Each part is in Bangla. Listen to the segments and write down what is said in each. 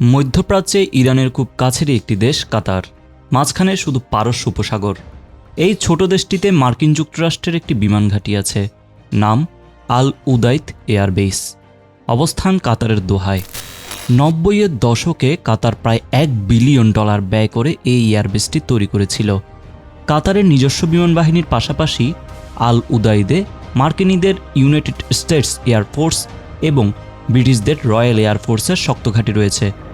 মধ্যপ্রাচ্যে ইরানের খুব কাছেরই একটি দেশ কাতার, মাঝখানে শুধু পারস্য উপসাগর। এই ছোট দেশটিতে মার্কিন যুক্তরাষ্ট্রের একটি বিমান ঘাঁটি আছে, নাম আল উদাইত এয়ারবেস অবস্থান কাতারের দোহায়। নব্বইয়ের দশকে কাতার প্রায় এক বিলিয়ন ডলার ব্যয় করে এই এয়ারবেসটি তৈরি করেছিল। কাতারের নিজস্ব বিমান বাহিনীর পাশাপাশি আল উদাইদে মার্কিনীদের ইউনাইটেড স্টেটস এয়ারফোর্স এবং ব্রিটিশদের রয়্যাল এয়ারফোর্সের শক্ত ঘাঁটি রয়েছে।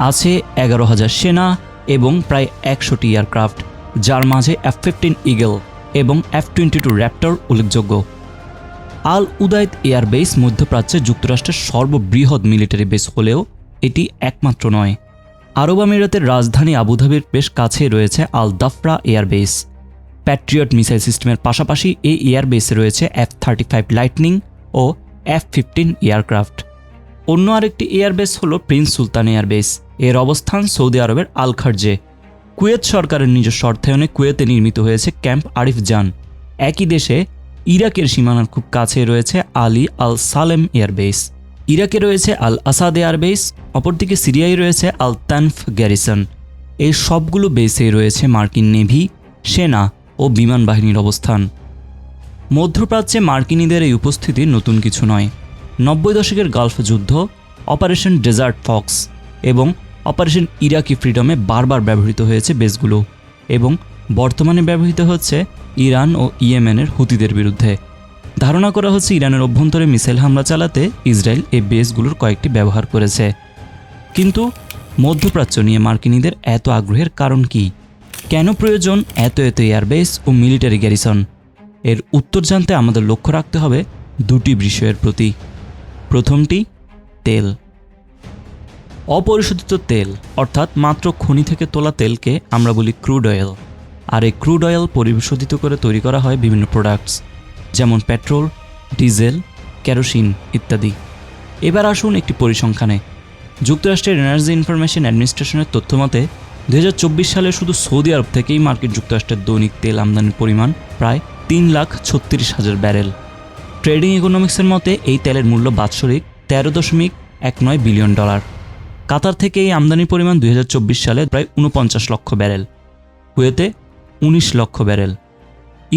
আছে এগারো হাজার সেনা এবং প্রায় একশোটি এয়ারক্রাফট, যার মাঝে এফ ফিফটিন ইগল এবং এফ টোয়েন্টি টু র্যাপ্টর উল্লেখযোগ্য। আল উদায়দ এয়ারবেস মধ্যপ্রাচ্যে যুক্তরাষ্ট্রের সর্ববৃহৎ মিলিটারি বেস হলেও এটি একমাত্র নয়। আরব আমিরাতের রাজধানী আবুধাবির বেশ কাছে রয়েছে Al Dhafra airbase. Patriot missile সিস্টেমের পাশাপাশি এই এয়ারবেসে রয়েছে এফ থার্টি ফাইভ লাইটনিং ও এফ ফিফটিন এয়ারক্রাফট। অন্য আরেকটি এয়ারবেস হল প্রিন্স সুলতান এয়ারবেস। এর অবস্থান সৌদি আরবের আল খার্জে কুয়েত সরকারের নিজস্ব অর্থায়নে কুয়েতে নির্মিত হয়েছে ক্যাম্প আরিফ জান। একই দেশে ইরাকের সীমানার খুব কাছে রয়েছে আলী আল সালেম এয়ারবেস। ইরাকে রয়েছে আল আসাদ এয়ারবেস, অপরদিকে সিরিয়ায় রয়েছে আল তানফ গ্যারিসন। এই সবগুলো বেসেই রয়েছে মার্কিন নেভি, সেনা ও বিমান বাহিনীর অবস্থান। মধ্যপ্রাচ্যে মার্কিনীদের এই উপস্থিতি নতুন কিছু নয়। নব্বই দশকের গালফ যুদ্ধ, অপারেশন ডেজার্ট ফক্স এবং অপারেশন ইরাকি ফ্রিডমে বারবার ব্যবহৃত হয়েছে বেসগুলো এবং বর্তমানে ব্যবহৃত হচ্ছে ইরান ও ইয়েমেনের হুতিদের বিরুদ্ধে। ধারণা করা হচ্ছে ইরানের অভ্যন্তরে মিসাইল হামলা চালাতে ইসরায়েল এই বেসগুলোর কয়েকটি ব্যবহার করেছে। কিন্তু মধ্যপ্রাচ্য নিয়ে মার্কিনীদের এত আগ্রহের কারণ কি? কেন প্রয়োজন এত এত এয়ারবেস ও মিলিটারি গ্যারিসন? এর উত্তর জানতে আমাদের লক্ষ্য রাখতে হবে দুটি বিষয়ের প্রতি। প্রথমটি তেল। অপরিশোধিত তেল, অর্থাৎ মাত্র খনি থেকে তোলা তেলকে আমরা বলি ক্রুড অয়েল আর এই ক্রুড অয়েল পরিশোধিত করে তৈরি করা হয় বিভিন্ন প্রোডাক্টস যেমন পেট্রোল ডিজেল কেরোসিন ইত্যাদি। এবার আসুন একটি পরিসংখ্যানে। যুক্তরাষ্ট্রের এনার্জি ইনফরমেশন অ্যাডমিনিস্ট্রেশনের তথ্য মতে দু সালে শুধু সৌদি আরব থেকেই মার্কিন যুক্তরাষ্ট্রের দৈনিক তেল আমদানির পরিমাণ প্রায় তিন লাখ ছত্রিশ হাজার ব্যারেল। ট্রেডিং ইকোনমিক্সের মতে, এই তেলের মূল্য বাৎসরিক তেরো দশমিক এক নয় বিলিয়ন ডলার। কাতার থেকে এই আমদানির পরিমাণ দু হাজার চব্বিশ সালে প্রায় উনপঞ্চাশ লক্ষ ব্যারেল, কুয়েতে উনিশ লক্ষ ব্যারেল।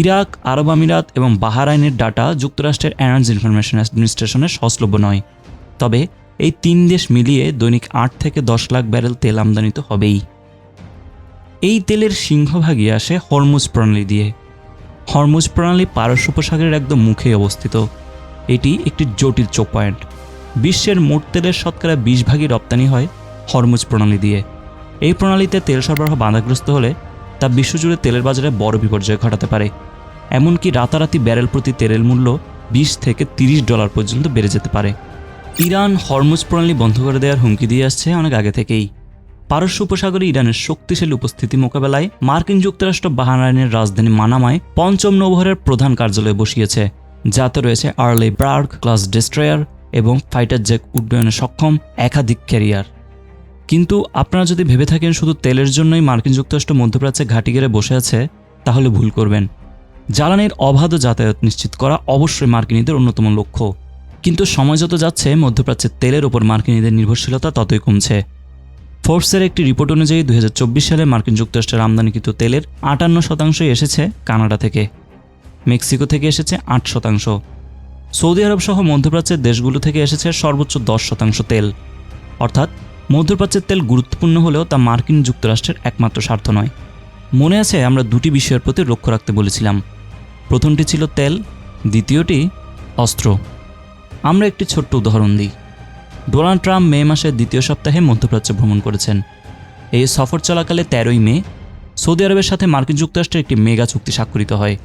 ইরাক, আরব আমিরাত এবং বাহারাইনের ডাটা যুক্তরাষ্ট্রের এনার্জি ইনফরমেশন অ্যাডমিনিস্ট্রেশনের সহজলভ্য নয়। তবে এই তিন দেশ মিলিয়ে দৈনিক আট থেকে দশ লাখ ব্যারেল তেল আমদানি তো হবেই। এই তেলের সিংহভাগই আসে হরমুজ প্রণালী দিয়ে। হরমুজ প্রণালী পারস্য উপসাগরের একদম মুখে অবস্থিত। এটি একটি জটিল চোক পয়েন্ট। বিশ্বের মোট তেলের শতকরা বিশ ভাগই রপ্তানি হয় হরমুজ প্রণালী দিয়ে। এই প্রণালীতে তেল সরবরাহ বাধাগ্রস্ত হলে তা বিশ্বজুড়ে তেলের বাজারে বড় বিপর্যয় ঘটাতে পারে। এমনকি রাতারাতি ব্যারেল প্রতি তেলের মূল্য বিশ থেকে তিরিশ ডলার পর্যন্ত বেড়ে যেতে পারে। ইরান হরমুজ প্রণালী বন্ধ করে দেওয়ার হুমকি দিয়ে আসছে অনেক আগে থেকেই। পারস্য উপসাগরে ইরানের শক্তিশালী উপস্থিতি মোকাবেলায় মার্কিন যুক্তরাষ্ট্র বাহারাইনের রাজধানী মানামায় পঞ্চম নৌবহরের প্রধান কার্যালয়ে বসিয়েছে। যাতে রয়েছে আর্লি ব্রার্গ ক্লাস ডেস্ট্রয়ার এবং ফাইটার জেক উড্ডয়নে সক্ষম একাধিক ক্যারিয়ার। কিন্তু আপনারা যদি ভেবে থাকেন শুধু তেলের জন্যই মার্কিন যুক্তরাষ্ট্র মধ্যপ্রাচ্যে ঘাটি গেড়ে বসে আছে, তাহলে ভুল করবেন। জ্বালানির অবাধ যাতায়াত নিশ্চিত করা অবশ্যই মার্কিনীদের অন্যতম লক্ষ্য। কিন্তু সময় যত যাচ্ছে মধ্যপ্রাচ্যের তেলের ওপর মার্কিনীদের নির্ভরশীলতা ততই কমছে। ফোর্বসের একটি রিপোর্ট অনুযায়ী দু হাজার চব্বিশ সালে মার্কিন যুক্তরাষ্ট্রের আমদানিকৃত তেলের আটান্ন শতাংশই এসেছে কানাডা থেকে। মেক্সিকো থেকে এসেছে আট শতাংশ। সৌদি আরব সহ মধ্যপ্রাচ্যের দেশগুলো থেকে এসেছে সর্বোচ্চ দশ শতাংশ তেল। অর্থাৎ মধ্যপ্রাচ্যের তেল গুরুত্বপূর্ণ হলেও তা মার্কিন যুক্তরাষ্ট্রের একমাত্র স্বার্থ নয়। মনে আছে, আমরা দুটি বিষয়ের প্রতি লক্ষ্য রাখতে বলেছিলাম। প্রথমটি ছিল তেল, দ্বিতীয়টি অস্ত্র। আমরা একটি ছোট্ট উদাহরণ দিই। ডোনাল্ড ট্রাম্প মে মাসের দ্বিতীয় সপ্তাহে মধ্যপ্রাচ্য ভ্রমণ করেছেন। এই সফর চলাকালে তেরোই মে সৌদি আরবের সাথে মার্কিন যুক্তরাষ্ট্রের একটি মেগা চুক্তি স্বাক্ষরিত হয়,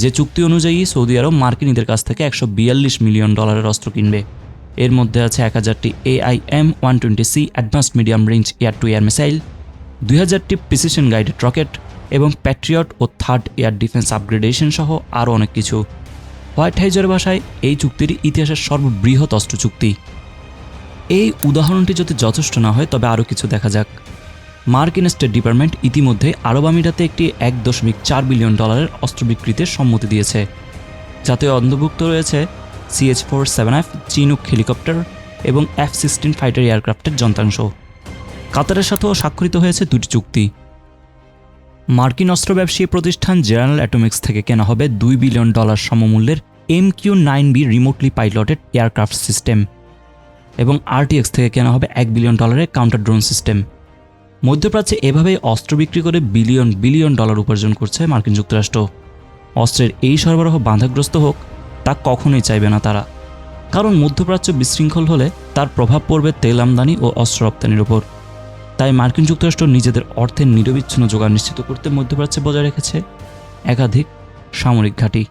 যে চুক্তি অনুযায়ী সৌদি আরব মার্কিনীদের কাছ থেকে একশো বিয়াল্লিশ মিলিয়ন ডলারের অস্ত্র কিনবে। এর মধ্যে আছে এক হাজারটি AIM one twenty C advanced medium range air to air missile, দুই হাজারটি প্রিসিশন গাইডেড রকেট এবং প্যাট্রিয়ট ও থার্ড এয়ার ডিফেন্স আপগ্রেডেশন সহ আরও অনেক কিছু। হোয়াইট হাইজের ভাষায় এই চুক্তির ইতিহাসের সর্ববৃহৎ অস্ত্র চুক্তি। এই উদাহরণটি যদি যথেষ্ট না হয়, তবে আরও কিছু দেখা যাক। মার্কিন স্টেট ডিপার্টমেন্ট ইতিমধ্যে আরব আমিরাতে একটি এক দশমিক চার বিলিয়ন ডলারের অস্ত্র বিক্রিতে সম্মতি দিয়েছে। যাতে অন্তর্ভুক্ত রয়েছে CH four seven F Chinook helicopter এবং এফ সিক্সটিন ফাইটার এয়ারক্রাফটের যন্ত্রাংশ। কাতারের সাথেও স্বাক্ষরিত হয়েছে দুটি চুক্তি। মার্কিন অস্ত্র ব্যবসায়ী প্রতিষ্ঠান জেনারেল অ্যাটোমিক্স থেকে কেনা হবে দুই বিলিয়ন ডলার সমমূল্যের M Q nine B remotely piloted aircraft system. এবং আরটিএক্স থেকে কেনা হবে এক বিলিয়ন ডলারের কাউন্টার ড্রোন সিস্টেম মধ্যপ্রাচ্যে এভাবেই অস্ত্র বিক্রি করে বিলিয়ন বিলিয়ন ডলার উপার্জন করছে মার্কিন যুক্তরাষ্ট্র। অস্ত্রের এই সরবরাহ বাধাগ্রস্ত হোক, তা কখনোই চাইবে না তারা। কারণ মধ্যপ্রাচ্য বিশৃঙ্খল হলে তার প্রভাব পড়বে তেল আমদানি ও অস্ত্র রপ্তানির ওপর। তাই মার্কিন যুক্তরাষ্ট্র নিজেদের অর্থের নিরবিচ্ছিন্ন যোগান নিশ্চিত করতে মধ্যপ্রাচ্যে বজায় রেখেছে। একাধিক সামরিক ঘাঁটি।